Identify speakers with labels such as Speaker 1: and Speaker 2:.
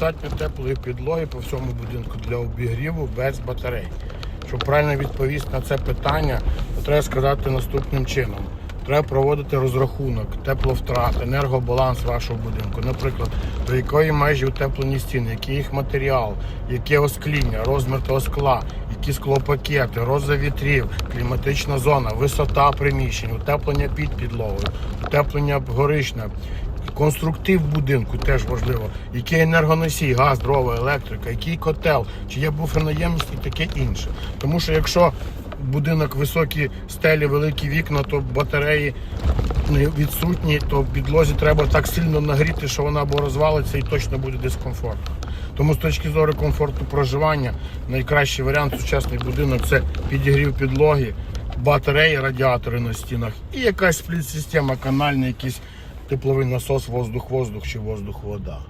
Speaker 1: достатньо теплої підлоги по всьому будинку для обігріву без батарей. Щоб правильно відповісти на це питання, то треба сказати наступним чином. Треба проводити розрахунок, тепловтрат, енергобаланс вашого будинку. Наприклад, до якої межі утеплені стіни, який їх матеріал, яке оскління, розмір того скла, які склопакети, роза вітрів, кліматична зона, висота приміщень, утеплення під підлогою, утеплення горишне, Конструктив будинку теж важливо. Який енергоносій, газ, дрова, електрика, який котел, чи є буферна ємність і таке інше. Тому що якщо будинок високі стелі, великі вікна, то батареї відсутні, то підлозі треба так сильно нагріти, що вона або розвалиться і точно буде дискомфортно. Тому з точки зору комфорту проживання, найкращий варіант сучасний будинок це підігрів підлоги, батареї, радіатори на стінах і якась спліт-система, канальна, якийсь тепловий насос, воздух-воздух чи воздух-вода.